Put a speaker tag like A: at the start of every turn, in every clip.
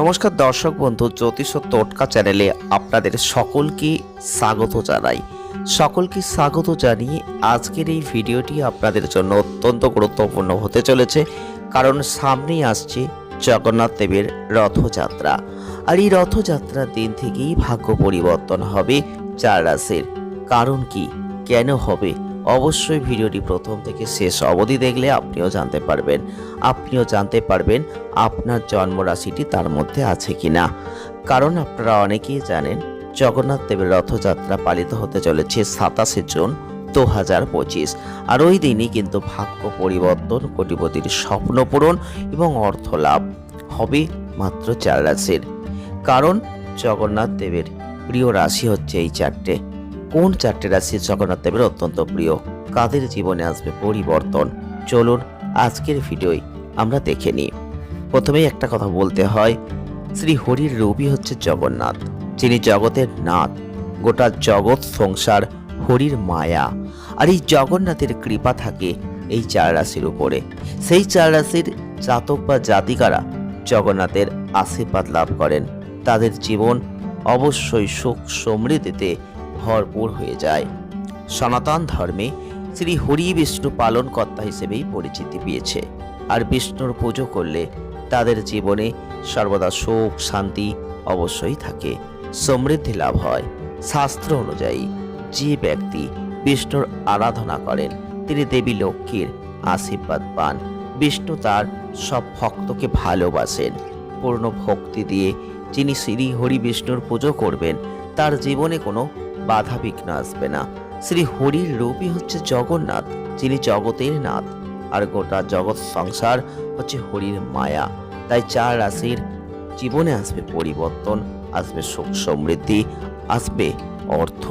A: নমস্কার দর্শক বন্ধু, জ্যোতিষ ও টোটকা চ্যানেলে আপনাদের সকলকে স্বাগত জানাই। সকলকে স্বাগত জানিয়ে আজকের এই ভিডিওটি আপনাদের জন্য অত্যন্ত গুরুত্বপূর্ণ হতে চলেছে, কারণ সামনেই আসছে জগন্নাথ দেবের রথযাত্রা। আর এই রথযাত্রার দিন থেকেই ভাগ্য পরিবর্তন হবে চার রাশির। কারণ কি? কেন হবে? অবশ্যই ভিডিওটি প্রথম থেকে শেষ অবধি দেখলে আপনিও জানতে পারবেন। আপনিও জানতে পারবেন আপনার জন্ম রাশিটি তার মধ্যে আছে কিনা। কারণ আপনারা অনেকেই জানেন, জগন্নাথ দেবের রথযাত্রা পালিত হতে চলেছে সাতাশে জুন দু হাজার পঁচিশ। আর ওই দিনই কিন্তু ভাগ্য পরিবর্তন, কোটিপতির স্বপ্ন পূরণ এবং অর্থ লাভ হবে মাত্র চার রাশির। কারণ জগন্নাথ দেবের প্রিয় রাশি হচ্ছে এই চারটে। কোন চারটে রাশি জগন্নাথ দেবের অত্যন্ত প্রিয়? কাদের জীবনে আসবে পরিবর্তন? চলুন আজকের ভিডিওয় আমরা দেখে নিই। প্রথমেই একটা কথা বলতে হয়, শ্রী হরির রবি হচ্ছে জগন্নাথ, যিনি জগতের নাথ। গোটা জগৎ সংসার হরির মায়া। আর এই জগন্নাথের কৃপা থাকে এই চার রাশির উপরে। সেই চার রাশির জাতক বা জাতিকারা জগন্নাথের আশীর্বাদ লাভ করেন। তাদের জীবন অবশ্যই সুখ সমৃদ্ধিতে ভরপুর হয়ে যায়। সনাতন ধর্মে শ্রী হরি বিষ্ণু পালনকর্তা হিসেবেই পরিচিতি পেয়েছে। আর বিষ্ণুর পুজো করলে তাদের জীবনে সর্বদা সুখ, শান্তি অবশ্যই থাকে। সমৃদ্ধি লাভ হয়। শাস্ত্র অনুযায়ী যে ব্যক্তি বিষ্ণুর আরাধনা করেন, তিনি দেবী লক্ষ্মীর আশীর্বাদ পান। বিষ্ণু তার সব ভক্তকে ভালোবাসেন। পূর্ণ ভক্তি দিয়ে যিনি শ্রী হরি বিষ্ণুর পুজো করবেন, তার জীবনে কোনো বাধা বিঘ্ন আসবে না। শ্রী হরির রূপই হচ্ছে জগন্নাথ, যিনি জগতের নাথ, আর গোটা জগৎ সংসার হচ্ছে হরির মায়া। তাই চার রাশির জীবনে আসবে পরিবর্তন, আসবে সুখ সমৃদ্ধি, আসবে অর্থ।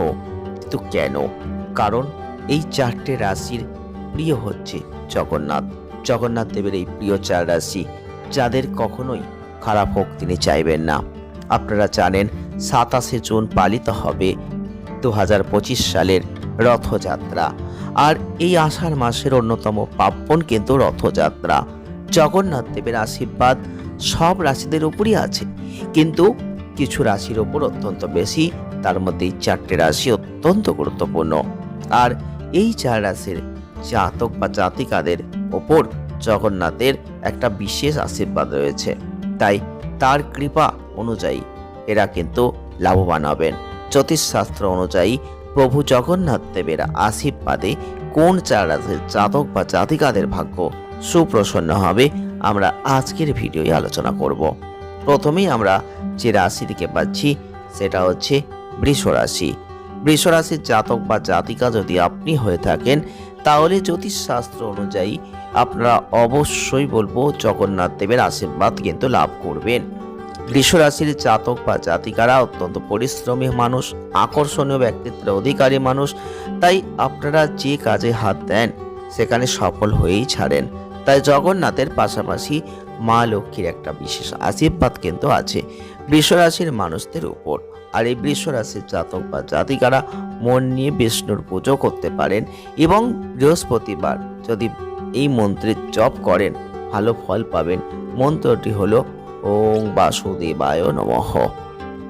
A: কিন্তু কেন? কারণ এই চারটে রাশির প্রিয় হচ্ছে জগন্নাথ। জগন্নাথ দেবের এই প্রিয় চার রাশি যাদের কখনোই খারাপ হোক তিনি চাইবেন না। আপনারা জানেন সাতাশে জুন পালিত হবে দু হাজার পঁচিশ সালের রথযাত্রা। আর এই আষাঢ় মাসের অন্যতম পার্বণ কিন্তু রথযাত্রা। জগন্নাথ দেবের আশীর্বাদ সব রাশিদের উপরই আছে। কিন্তু কিছু রাশির ওপর অত্যন্ত বেশি, তার মধ্যে এই চারটে রাশি অত্যন্ত গুরুত্বপূর্ণ। আর এই চার রাশির জাতক বা জাতিকাদের ওপর জগন্নাথের একটা বিশেষ আশীর্বাদ রয়েছে। তাই তার কৃপা অনুযায়ী এরা কিন্তু লাভবান হবেন। জ্যোতিষশাস্ত্র অনুযায়ী প্রভু জগন্নাথ দেবের আশীর্বাদে কোন চার জাতক বা জাতিকাদের ভাগ্য সুপ্রসন্ন হবে, আমরা আজকের ভিডিওয় আলোচনা করব। প্রথমেই আমরা যে রাশিটিকে পাচ্ছি সেটা হচ্ছে বৃষ রাশি। বৃষ রাশির জাতক বা জাতিকা যদি আপনি হয়ে থাকেন, তাহলে জ্যোতিষশাস্ত্র অনুযায়ী আপনারা অবশ্যই বলব জগন্নাথ দেবের আশীর্বাদ কিন্তু লাভ করবেন। বৃষ রাশির জাতক বা জাতিকারা অত্যন্ত পরিশ্রমী মানুষ, আকর্ষণীয় ব্যক্তিত্বের অধিকারী মানুষ, তাই আপনারা যে কাজে হাত দেন, সেখানে সফল হয়েই ছাড়েন। তাই জগন্নাথের পাশাপাশি মা লক্ষ্মীর একটা বিশেষ আশীর্বাদ কিন্তু আছে বৃষ রাশির মানুষদের উপর। আর এই বৃষ রাশির জাতক বা জাতিকারা মন নিয়ে বিষ্ণুর পুজো করতে পারেন এবং বৃহস্পতিবার যদি এই মন্ত্রের জপ করেন, ভালো ফল পাবেন। মন্ত্রটি হলো ওং বাসুদেবায় নমঃ।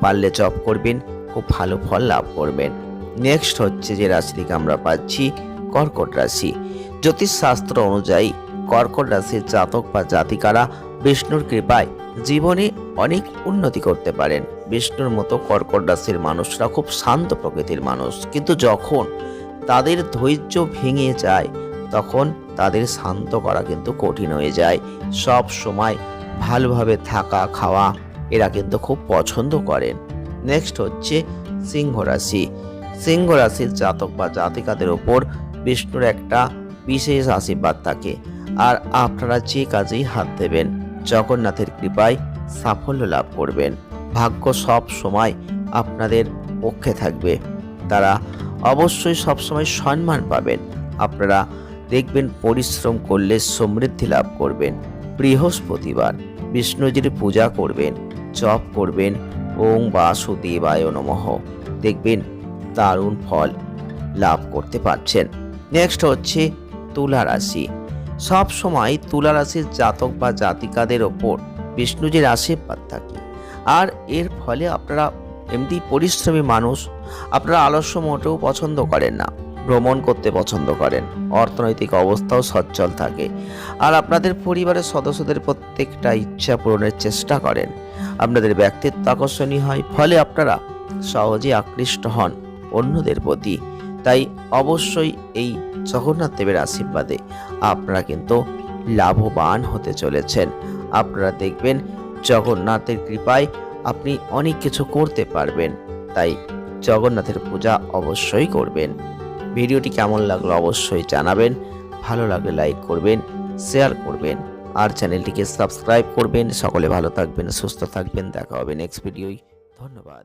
A: পারলে জপ করবেন, খুব ভালো ফল লাভ করবেন। নেক্সট হচ্ছে যে রাশিটিকে আমরা পাচ্ছি কর্কট রাশি। জ্যোতিষশাস্ত্র অনুযায়ী কর্কট রাশির জাতক বা জাতিকারা বিষ্ণুর কৃপায় জীবনে অনেক উন্নতি করতে পারেন। বিষ্ণুর মতো কর্কট রাশির মানুষরা খুব শান্ত প্রকৃতির মানুষ। কিন্তু যখন তাদের ধৈর্য ভেঙে যায়, তখন তাদের শান্ত করা কিন্তু কঠিন হয়ে যায়। সব সময় ভালোভাবে থাকা, খাওয়া এরা কিন্তু খুব পছন্দ করেন। নেক্সট হচ্ছে সিংহ রাশি। সিংহ রাশির জাতক বা জাতিকাদের ওপর বিষ্ণুর একটা বিশেষ আশীর্বাদ থাকে। আর আপনারা যে কাজেই হাত দেবেন, জগন্নাথের কৃপায় সাফল্য লাভ করবেন। ভাগ্য সব সময় আপনাদের পক্ষে থাকবে। তারা অবশ্যই সবসময় সম্মান পাবেন। আপনারা দেখবেন পরিশ্রম করলে সমৃদ্ধি লাভ করবেন। বৃহস্পতিবার বিষ্ণুজির পূজা করবেন, জপ করবেন, ওং বাসুদেবায় নমঃ। দেখবেন দারুণ ফল লাভ করতে পারছেন। নেক্সট হচ্ছে তুলা রাশি সব সময় তুলা রাশির জাতক বা জাতিকাদের ওপর বিষ্ণুজির আশীর্বাদ থাকে। আর এর ফলে আপনারা এমনি পরিশ্রমী মানুষ, আপনারা আলস্য মোটেও পছন্দ করেন না। ভ্রমণ করতে পছন্দ করেন। অর্থনৈতিক অবস্থাও সচ্ছল থাকে। আর আপনাদের পরিবারের সদস্যদের প্রত্যেকটা ইচ্ছা পূরণের চেষ্টা করেন। আপনাদের ব্যক্তিত্ব আকর্ষণীয় হয়, ফলে আপনারা সহজে আকৃষ্ট হন অন্যদের প্রতি। তাই অবশ্যই এই জগন্নাথ দেবের আশীর্বাদে আপনারা কিন্তু লাভবান হতে চলেছেন। আপনারা দেখবেন জগন্নাথের কৃপায় আপনি অনেক কিছু করতে পারবেন। তাই জগন্নাথের পূজা অবশ্যই করবেন। ভিডিওটি কেমন লাগল অবশ্যই জানাবেন। ভালো লাগলে লাইক করবেন, শেয়ার করবেন, আর চ্যানেলটিকে সাবস্ক্রাইব করবেন। সকলে ভালো থাকবেন, সুস্থ থাকবেন। দেখা হবে নেক্সট ভিডিওই ধন্যবাদ।